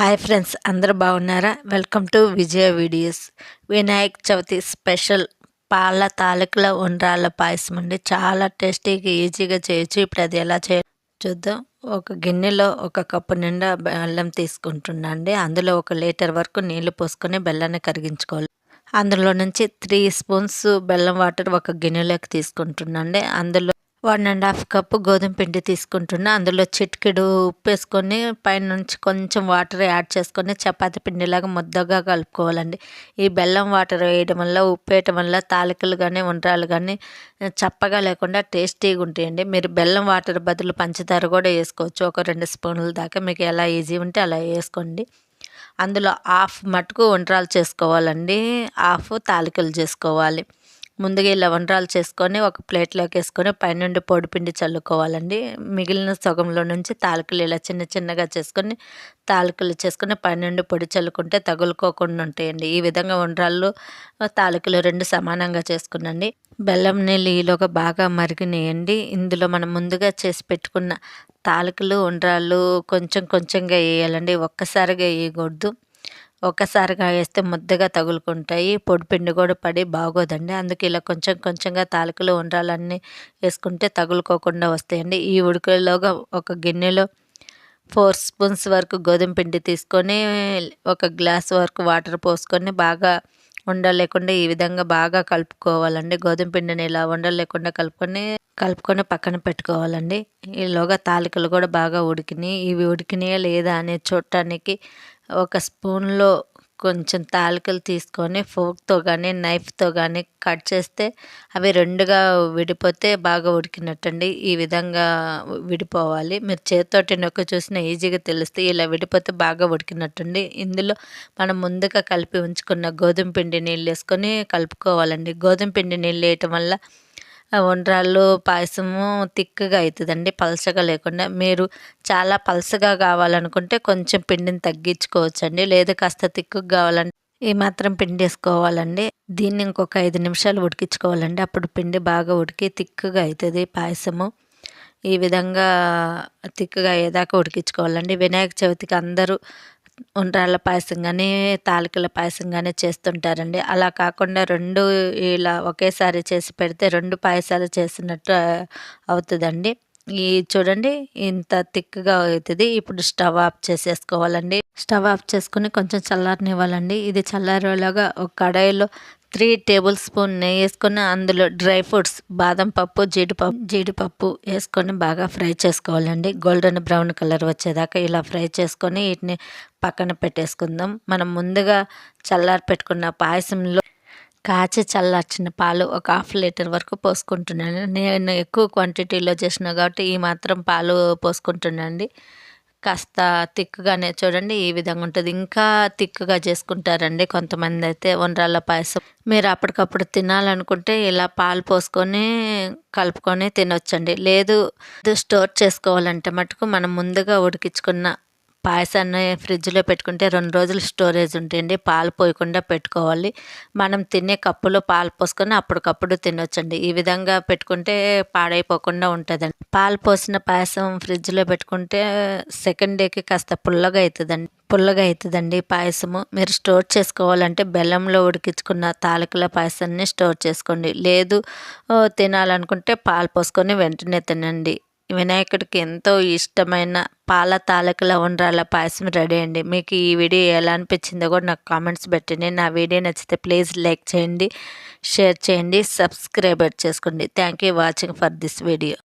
Hi friends అందరు బాగున్నారా? Welcome to Vijaya videos. Vinayak Chavithi special పాల తాలూకుల ఉండ్రాళ్ళ పాయసం అండి. చాలా టేస్టీగా ఈజీగా చేయొచ్చు. ఇప్పుడు అది ఎలా చేయ చూద్దాం. ఒక గిన్నెలో ఒక కప్పు నిండా బెల్లం తీసుకుంటున్నా అండి. అందులో ఒక లీటర్ వరకు నీళ్ళు పోసుకొని బెల్లాన్ని కరిగించుకోవాలి. అందులో నుంచి త్రీ స్పూన్స్ బెల్లం వాటర్ ఒక గిన్నెలోకి తీసుకుంటున్నాండి అందులో వన్ అండ్ హాఫ్ కప్పు గోధుమ పిండి తీసుకుంటున్నా. అందులో చిటికెడు ఉప్పు వేసుకొని పైనుంచి కొంచెం వాటర్ యాడ్ చేసుకొని చపాతి పిండిలాగా ముద్దగా కలుపుకోవాలండి. ఈ బెల్లం వాటర్ వేయడం వల్ల ఉప్పు వేయటం వల్ల తాలికలు కానీ ఉండ్రాలు కానీ చప్పగా లేకుండా టేస్టీగా ఉంటాయండి. మీరు బెల్లం వాటర్ బదులు పంచదార కూడా వేసుకోవచ్చు. ఒక రెండు స్పూన్ల దాకా మీకు ఎలా ఈజీ ఉంటే అలా వేసుకోండి. అందులో హాఫ్ మటుకు ఉండ్రాలు చేసుకోవాలండి. హాఫ్ తాలికలు చేసుకోవాలి. ముందుగా ఇలా వంటరాలు చేసుకొని ఒక ప్లేట్లోకి వేసుకొని పైనుండి పొడిపిండి చల్లుకోవాలండి. మిగిలిన సగంలో నుంచి తాలకులు ఇలా చిన్న చిన్నగా చేసుకొని తాలకులు చేసుకొని పైనుండి పొడి చల్లుకుంటే తగులుకోకుండా ఉంటాయండి. ఈ విధంగా వంటరాళ్ళు తాలకులు రెండు సమానంగా చేసుకునండి. బెల్లం నీళ్ళు ఈలోగా బాగా మరిగినాయండి. ఇందులో మనం ముందుగా చేసి పెట్టుకున్న తాలకులు ఉండ్రాళ్ళు కొంచెం కొంచెంగా వేయాలండి. ఒక్కసారిగా వేయకూడదు. ఒక్కసారిగా వేస్తే ముద్దగా తగులుకుంటాయి. పొడి పిండి కూడా పడి బాగోదండి. అందుకే ఇలా కొంచెం కొంచెంగా తాలికలు ఉండాలన్నీ వేసుకుంటే తగులుకోకుండా వస్తాయండి. ఈ ఉడికేలోగా ఒక గిన్నెలో ఫోర్ స్పూన్స్ వరకు గోధుమ పిండి తీసుకొని ఒక గ్లాస్ వరకు వాటర్ పోసుకొని బాగా ఉండలేకుండా ఈ విధంగా బాగా కలుపుకోవాలండి. గోధుమ పిండిని ఇలా ఉండలేకుండా కలుపుకొని కలుపుకొని పక్కన పెట్టుకోవాలండి. ఈలోగా తాలికలు కూడా బాగా ఉడికినాయి. ఇవి ఉడికినాయా లేదా అనేది చూడటానికి ఒక స్పూన్లో కొంచెం తాలికలు తీసుకొని ఫోక్తో కానీ నైఫ్తో కానీ కట్ చేస్తే అవి రెండుగా విడిపోతే బాగా ఉడికినట్టండి. ఈ విధంగా విడిపోవాలి. మీరు చేతితోటి నొక్క చూసిన ఈజీగా తెలుస్తే ఇలా విడిపోతే బాగా ఉడికినట్టండి. ఇందులో మనం ముందుగా కలిపి ఉంచుకున్న గోధుమ పిండి నీళ్ళు వేసుకొని కలుపుకోవాలండి. గోధుమ పిండి నీళ్ళు వేయటం వల్ల వంటరాళ్ళు పాయసము తిక్కగా అవుతుందండి పలసగా లేకుండా. మీరు చాలా పలసగా కావాలనుకుంటే కొంచెం పిండిని తగ్గించుకోవచ్చండి లేదు కాస్త తిక్కుగా కావాలంటే ఈ మాత్రం పిండి వేసుకోవాలండి దీన్ని ఇంకొక ఐదు నిమిషాలు ఉడికించుకోవాలండి అప్పుడు పిండి బాగా ఉడికి తిక్కుగా అవుతుంది పాయసము. ఈ విధంగా తిక్కుగా అయ్యేదాకా ఉడికించుకోవాలండి. వినాయక చవితికి అందరూ ఉండ్రాళ్ళ పాయసం కానీ తాలికల పాయసం కానీ చేస్తుంటారండి. అలా కాకుండా రెండు ఇలా ఒకేసారి చేసి పెడితే రెండు పాయసాలు చేసినట్టు అవుతుందండి. ఈ చూడండి ఇంత థిక్గా అవుతుంది. ఇప్పుడు స్టవ్ ఆఫ్ చేసేసుకోవాలండి. స్టవ్ ఆఫ్ చేసుకుని కొంచెం చల్లారనివ్వాలండి. ఇది చల్లారేలాగా ఒక కడాయిలో త్రీ టేబుల్ స్పూన్ నెయ్యి వేసుకొని అందులో డ్రై ఫ్రూట్స్ బాదం పప్పు జీడిపప్పు జీడిపప్పు వేసుకొని బాగా ఫ్రై చేసుకోవాలండి. గోల్డెన్ బ్రౌన్ కలర్ వచ్చేదాకా ఇలా ఫ్రై చేసుకొని వీటిని పక్కన పెట్టేసుకుందాం. మనం ముందుగా చల్లారి పెట్టుకున్న పాయసంలో కాచి చల్లార్చిన పాలు ఒక హాఫ్ లీటర్ వరకు పోసుకుంటున్నాను. నేను ఎక్కువ క్వాంటిటీలో చేసిన కాబట్టి ఈ మాత్రం పాలు పోసుకుంటున్నాను కాస్త తిక్కుగానే చూడండి ఈ విధంగా ఉంటుంది. ఇంకా తిక్కుగా చేసుకుంటారండి కొంతమంది అయితే వండ్రాళ్ళ పాయసం. మీరు అప్పటికప్పుడు తినాలనుకుంటే ఇలా పాలు పోసుకొని కలుపుకొని తినొచ్చండి. లేదు స్టోర్ చేసుకోవాలంటే మటుకు మనం ముందుగా ఉడికించుకున్న పాయసాన్ని ఫ్రిడ్జ్లో పెట్టుకుంటే రెండు రోజులు స్టోరేజ్ ఉంటాయండి పాలు పోయకుండా పెట్టుకోవాలి. మనం తినే కప్పులో పాలు పోసుకొని అప్పటికప్పుడు తినొచ్చండి. ఈ విధంగా పెట్టుకుంటే పాడైపోకుండా ఉంటుందండి. పాలు పోసిన పాయసం ఫ్రిడ్జ్లో పెట్టుకుంటే సెకండ్ డేకి కాస్త పుల్లగా అవుతుందండి పుల్లగా అవుతుందండి పాయసము. మీరు స్టోర్ చేసుకోవాలంటే బెల్లంలో ఉడికించుకున్న తాలకుల పాయసాన్ని స్టోర్ చేసుకోండి. లేదు తినాలనుకుంటే పాలు పోసుకొని వెంటనే తినండి. వినాయకుడికి ఎంతో ఇష్టమైన పాల తాలకుల ఉండ్రాల పాయసం రెడీ అండి. మీకు ఈ వీడియో ఎలా అనిపించిందో కూడా నాకు కామెంట్స్ పెట్టండి. నా వీడియో నచ్చితే ప్లీజ్ లైక్ చేయండి షేర్ చేయండి సబ్స్క్రైబర్ చేసుకోండి. Thank you watching for this video.